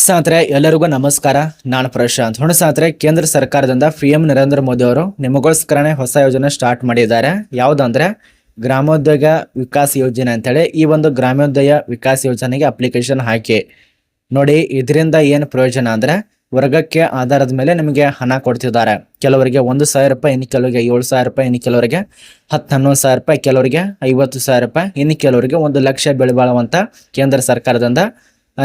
ಸ್ನೇಹಿತರೆ, ಎಲ್ಲರಿಗೂ ನಮಸ್ಕಾರ. ನಾನು ಪ್ರಶಾಂತ್. ಹೊಣ ಸ್ನೇಹಿತರೆ, ಕೇಂದ್ರ ಸರ್ಕಾರದಿಂದ ಪಿ ಎಂ ನರೇಂದ್ರ ಮೋದಿ ಅವರು ನಿಮಗೋಸ್ಕರನೇ ಹೊಸ ಯೋಜನೆ ಸ್ಟಾರ್ಟ್ ಮಾಡಿದ್ದಾರೆ. ಯಾವುದಂದ್ರೆ ಗ್ರಾಮೋದ್ಯೋಗ ವಿಕಾಸ್ ಯೋಜನೆ ಅಂತೇಳಿ ಈ ಒಂದು ಗ್ರಾಮೋದಯ ವಿಕಾಸ್ ಯೋಜನೆಗೆ ಅಪ್ಲಿಕೇಶನ್ ಹಾಕಿ. ನೋಡಿ, ಇದರಿಂದ ಏನು ಪ್ರಯೋಜನ ಅಂದರೆ ವರ್ಗಕ್ಕೆ ಆಧಾರದ ಮೇಲೆ ನಿಮಗೆ ಹಣ ಕೊಡ್ತಿದ್ದಾರೆ. ಕೆಲವರಿಗೆ ಒಂದು ಸಾವಿರ ರೂಪಾಯಿ, ಇನ್ನು ಕೆಲವರಿಗೆ ಏಳು ಸಾವಿರ ರೂಪಾಯಿ, ಇನ್ನು ಕೆಲವರಿಗೆ ಹತ್ತು, ಹನ್ನೊಂದು ಸಾವಿರ ರೂಪಾಯಿ, ಕೆಲವರಿಗೆ ಐವತ್ತು ಸಾವಿರ ರೂಪಾಯಿ, ಇನ್ನು ಕೆಲವರಿಗೆ ಒಂದು ಲಕ್ಷ ಬೆಳೆ ಬಾಳುವಂತ ಕೇಂದ್ರ ಸರ್ಕಾರದಿಂದ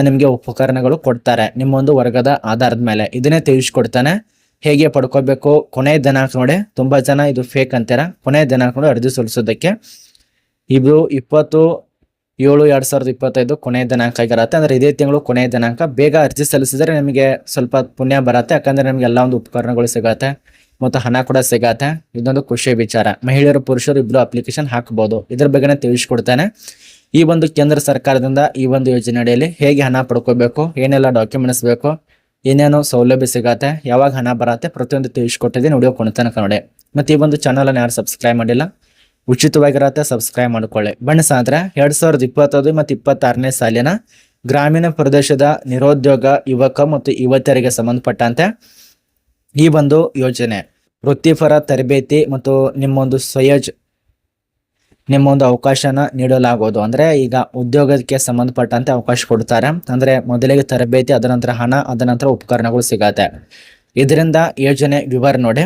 ನಿಮಗೆ ಉಪಕರಣಗಳು ಕೊಡ್ತಾರೆ. ನಿಮ್ಮ ಒಂದು ವರ್ಗದ ಆಧಾರದ ಮೇಲೆ. ಇದನ್ನೇ ತಿಳಿಸ್ಕೊಡ್ತಾನೆ. ಹೇಗೆ ಪಡ್ಕೋಬೇಕು? ಕೊನೆ ದಿನಾಂಕ ನೋಡಿ, ತುಂಬಾ ಜನ ಇದು ಫೇಕ್ ಅಂತೀರ? ಕೊನೆ ದಿನಾಂಕ ನೋಡಿ ಅರ್ಜಿ ಸಲ್ಲಿಸೋದಕ್ಕೆ. ಇದು ಇಪ್ಪತ್ತು, ಏಳು, ಎರಡು ಸಾವಿರದ ಇಪ್ಪತ್ತೈದು ಕೊನೆಯ ದಿನಾಂಕ ಆಗಿರತ್ತೆ. ಅಂದ್ರೆ ಇದೇ ತಿಂಗಳು ಕೊನೆಯ ದಿನಾಂಕ. ಬೇಗ ಅರ್ಜಿ ಸಲ್ಲಿಸಿದರೆ ನಿಮಗೆ ಸ್ವಲ್ಪ ಪುಣ್ಯ ಬರತ್ತೆ. ಯಾಕಂದರೆ ನಿಮಗೆ ಎಲ್ಲ ಒಂದು ಉಪಕರಣಗಳು ಸಿಗತ್ತೆ. ಮತ್ತು ಹಣ ಕೂಡ ಸಿಗತ್ತೆ. ಇದೊಂದು ಖುಷಿ ವಿಚಾರ. ಮಹಿಳೆಯರು, ಪುರುಷರು ಇಬ್ರು ಅಪ್ಲಿಕೇಶನ್ ಹಾಕಬಹುದು ಇದ್ರ ಬಗ್ಗೆ ತಿಳಿಸ್ಕೊಡ್ತೇನೆ. ಈ ಒಂದು ಕೇಂದ್ರ ಸರ್ಕಾರದಿಂದ ಈ ಒಂದು ಯೋಜನೆ ಅಡಿಯಲ್ಲಿ ಹೇಗೆ ಹಣ ಪಡ್ಕೋಬೇಕು, ಏನೆಲ್ಲ ಡಾಕ್ಯುಮೆಂಟ್ಸ್ ಬೇಕು, ಏನೇನು ಸೌಲಭ್ಯ ಸಿಗತ್ತೆ, ಯಾವಾಗ ಹಣ ಬರತ್ತೆ ಪ್ರತಿಯೊಂದು ತಿಳಿಸ್ಕೊಟ್ಟಿದ್ದೀನಿ ವಿಡಿಯೋ ಕೊಡ್ತಾನೆ ನೋಡಿ. ಮತ್ತೆ ಈ ಒಂದು ಚಾನಲನ್ನು ಯಾರು ಸಬ್ಸ್ಕ್ರೈಬ್ ಮಾಡಿಲ್ಲ, ಉಚಿತವಾಗಿರತ್ತೆ ಸಬ್ಸ್ಕ್ರೈಬ್ ಮಾಡ್ಕೊಳ್ಳಿ. ಬಣ್ಣ ಸಾಂದ್ರೆ ಎರಡ್ ಸಾವಿರದ ಇಪ್ಪತ್ತೊಂದು ಮತ್ತು ಇಪ್ಪತ್ತಾರನೇ ಸಾಲಿನ ಗ್ರಾಮೀಣ ಪ್ರದೇಶದ ನಿರುದ್ಯೋಗ, ಯುವಕ ಮತ್ತು ಯುವತಿಯರಿಗೆ ಸಂಬಂಧಪಟ್ಟಂತೆ ಈ ಒಂದು ಯೋಜನೆ, ವೃತ್ತಿಪರ ತರಬೇತಿ ಮತ್ತು ನಿಮ್ಮೊಂದು ಸ್ವಯಜ್, ನಿಮ್ಮೊಂದು ಅವಕಾಶನ ನೀಡಲಾಗುವುದು ಅಂದರೆ ಈಗ ಉದ್ಯೋಗಕ್ಕೆ ಸಂಬಂಧಪಟ್ಟಂತೆ ಅವಕಾಶ ಕೊಡ್ತಾರೆ. ಅಂದರೆ ಮೊದಲಿಗೆ ತರಬೇತಿ ಅದರ ನಂತರ ಹಣ ಅದರ ನಂತರ ಉಪಕರಣಗಳು ಸಿಗತ್ತೆ. ಇದರಿಂದ ಯೋಜನೆ ವಿವರ ನೋಡಿ.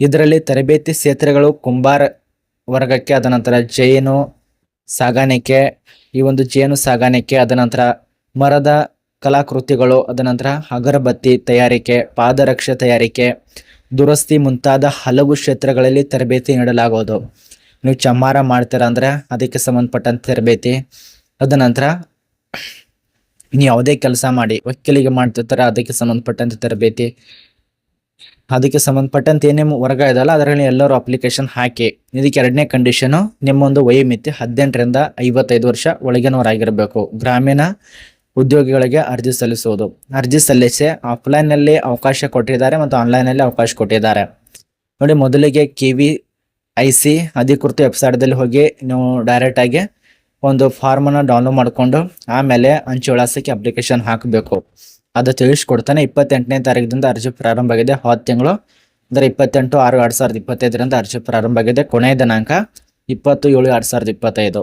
ಇದರಲ್ಲಿ ತರಬೇತಿ ಕ್ಷೇತ್ರಗಳು ಕುಂಬಾರ ವರ್ಗಕ್ಕೆ, ಅದ ನಂತರ ಜೇನು ಸಾಗಾಣಿಕೆ, ಈ ಒಂದು ಜೇನು ಸಾಗಾಣಿಕೆ, ಅದ ನಂತರ ಮರದ ಕಲಾಕೃತಿಗಳು ಅದ ನಂತರ ಅಗರಬತ್ತಿ ತಯಾರಿಕೆ, ಪಾದರಕ್ಷೆ ತಯಾರಿಕೆ, ದುರಸ್ತಿ ಮುಂತಾದ ಹಲವು ಕ್ಷೇತ್ರಗಳಲ್ಲಿ ತರಬೇತಿ ನೀಡಲಾಗುವುದು. ನೀವು ಚಮ್ಮಾರ ಮಾಡ್ತೀರ ಅಂದ್ರೆ ಅದಕ್ಕೆ ಸಂಬಂಧಪಟ್ಟಂತ ತರಬೇತಿ. ಅದ ನಂತರ ನೀವು ಯಾವುದೇ ಕೆಲಸ ಮಾಡಿ, ವಕೀಲಿಗೆ ಮಾಡ್ತಿರ್ತಾರೆ, ಅದಕ್ಕೆ ಸಂಬಂಧಪಟ್ಟಂತ ತರಬೇತಿ. ಅದಕ್ಕೆ ಸಂಬಂಧಪಟ್ಟಂತೆ ಏನೇನು ವರ್ಗ ಇದಲ್ಲ ಅದರಲ್ಲಿ ಎಲ್ಲರೂ ಅಪ್ಲಿಕೇಶನ್ ಹಾಕಿ, ಇದಕ್ಕೆ ಎರಡನೇ ಕಂಡೀಷನು ನಿಮ್ಮೊಂದು ವಯೋಮಿತಿ ಹದಿನೆಂಟರಿಂದ ಐವತ್ತೈದು ವರ್ಷ ಒಳಗಿನವರಾಗಿರಬೇಕು. ಗ್ರಾಮೀಣ ಉದ್ಯೋಗಿಗಳಿಗೆ ಅರ್ಜಿ ಸಲ್ಲಿಸುವುದು. ಅರ್ಜಿ ಸಲ್ಲಿಸಿ ಆಫ್ಲೈನಲ್ಲಿ ಅವಕಾಶ ಕೊಟ್ಟಿದ್ದಾರೆ ಮತ್ತು ಆನ್ಲೈನಲ್ಲಿ ಅವಕಾಶ ಕೊಟ್ಟಿದ್ದಾರೆ. ನೋಡಿ, ಮೊದಲಿಗೆ ಕೆ ವಿ ಐ ಸಿ ಅಧಿಕೃತ ವೆಬ್ಸೈಟ್ದಲ್ಲಿ ಹೋಗಿ ನೀವು ಡೈರೆಕ್ಟಾಗಿ ಒಂದು ಫಾರ್ಮನ್ನು ಡೌನ್ಲೋಡ್ ಮಾಡಿಕೊಂಡು ಆಮೇಲೆ ಅಂಚೆ ವಿಳಾಸಕ್ಕೆ ಅಪ್ಲಿಕೇಶನ್ ಹಾಕಬೇಕು. ಅದು ತಿಳಿಸ್ಕೊಡ್ತಾನೆ. ಇಪ್ಪತ್ತೆಂಟನೇ ತಾರೀಕಿನಿಂದ ಅರ್ಜಿ ಪ್ರಾರಂಭ ಆಗಿದೆ. ಹತ್ತು ತಿಂಗಳು, ಅಂದರೆ ಇಪ್ಪತ್ತೆಂಟು ಆರು ಎರಡು ಸಾವಿರದ ಇಪ್ಪತ್ತೈದರಿಂದ ಅರ್ಜಿ ಪ್ರಾರಂಭ ಆಗಿದೆ. ಕೊನೆಯ ದಿನಾಂಕ ಇಪ್ಪತ್ತು ಏಳು ಎರಡು ಸಾವಿರದ ಇಪ್ಪತ್ತೈದು.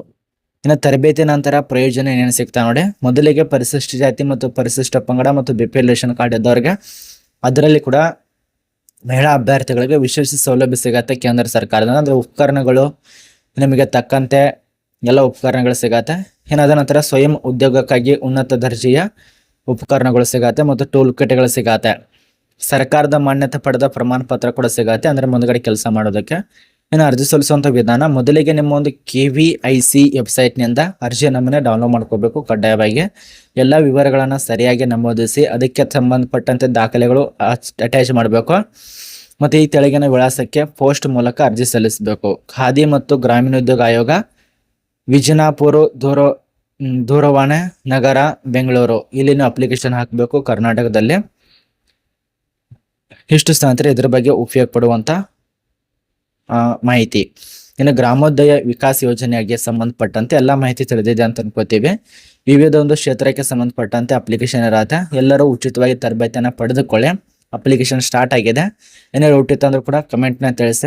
ಇನ್ನು ತರಬೇತಿ ನಂತರ ಪ್ರಯೋಜನ ಏನೇನು ಸಿಗ್ತಾ ನೋಡಿ. ಮೊದಲಿಗೆ ಪರಿಶಿಷ್ಟ ಜಾತಿ ಮತ್ತು ಪರಿಶಿಷ್ಟ ಪಂಗಡ ಮತ್ತು B P L ration card ಇದ್ದವ್ರಿಗೆ ಅದರಲ್ಲಿ ಕೂಡ ಮಹಿಳಾ ಅಭ್ಯರ್ಥಿಗಳಿಗೆ ವಿಶೇಷ ಸೌಲಭ್ಯ ಸಿಗತ್ತೆ ಕೇಂದ್ರ ಸರ್ಕಾರದಿಂದ. ಅಂದ್ರೆ ಉಪಕರಣಗಳು ನಿಮಗೆ ತಕ್ಕಂತೆ ಎಲ್ಲ ಉಪಕರಣಗಳು ಸಿಗತ್ತೆ. ಏನಾದ ನಂತರ ಸ್ವಯಂ ಉದ್ಯೋಗಕ್ಕಾಗಿ ಉನ್ನತ ದರ್ಜೆಯ ಉಪಕರಣಗಳು ಸಿಗತ್ತೆ ಮತ್ತು ಟೂಲ್ ಕಿಟ್ಗಳು ಸಿಗತ್ತೆ. ಸರ್ಕಾರದ ಮಾನ್ಯತೆ ಪಡೆದ ಪ್ರಮಾಣ ಪತ್ರ ಕೂಡ ಸಿಗತ್ತೆ. ಅಂದ್ರೆ ಮುಂದ್ಗಡೆ ಕೆಲಸ ಮಾಡೋದಕ್ಕೆ. ಇನ್ನು ಅರ್ಜಿ ಸಲ್ಲಿಸುವಂಥ ವಿಧಾನ ಮೊದಲಿಗೆ ನಿಮ್ಮ ಒಂದು ಕೆ ವಿ ಐ ಸಿ ವೆಬ್ಸೈಟ್ನಿಂದ ಅರ್ಜಿ ನಮೂನೆ ಡೌನ್ಲೋಡ್ ಮಾಡ್ಕೋಬೇಕು ಕಡ್ಡಾಯವಾಗಿ. ಎಲ್ಲ ವಿವರಗಳನ್ನು ಸರಿಯಾಗಿ ನಮೂದಿಸಿ ಅದಕ್ಕೆ ಸಂಬಂಧಪಟ್ಟಂತೆ ದಾಖಲೆಗಳು ಅಟ್ಯಾಚ್ ಮಾಡಬೇಕು. ಮತ್ತು ಈ ತೆಳಗಿನ ವಿಳಾಸಕ್ಕೆ ಪೋಸ್ಟ್ ಮೂಲಕ ಅರ್ಜಿ ಸಲ್ಲಿಸಬೇಕು. ಖಾದಿ ಮತ್ತು ಗ್ರಾಮೀಣೋದ್ಯೋಗ ಆಯೋಗ ವಿಜಯನಾಪುರ ದೂರ ದೂರವಾಣಿ ನಗರ ಬೆಂಗಳೂರು. ಇಲ್ಲಿನ ಅಪ್ಲಿಕೇಶನ್ ಹಾಕಬೇಕು ಕರ್ನಾಟಕದಲ್ಲಿ. ಇಷ್ಟು ಸ್ನೇಹಿತರೆ ಇದ್ರ ಬಗ್ಗೆ ಉಪಯೋಗ ಪಡುವಂತ ಆ, ಮಾಹಿತಿ. ಇನ್ನು ಗ್ರಾಮೋದಯ ವಿಕಾಸ್ ಯೋಜನೆಗೆ ಸಂಬಂಧಪಟ್ಟಂತೆ ಎಲ್ಲ ಮಾಹಿತಿ ತಿಳಿದಿದೆ ಅಂತ ಅನ್ಕೋತೀವಿ. ವಿವಿಧ ಒಂದು ಕ್ಷೇತ್ರಕ್ಕೆ ಸಂಬಂಧಪಟ್ಟಂತೆ ಅಪ್ಲಿಕೇಶನ್ ಇರತ್ತೆ. ಎಲ್ಲರೂ ಉಚಿತವಾಗಿ ತರಬೇತಿಯನ್ನು ಪಡೆದುಕೊಳ್ಳಿ. ಅಪ್ಲಿಕೇಶನ್ ಸ್ಟಾರ್ಟ್ ಆಗಿದೆ. ಏನಾದ್ರು ಹುಟ್ಟಿತ್ತು ಅಂದ್ರೂ ಕೂಡ ಕಮೆಂಟ್ನ ತಿಳಿಸಿ.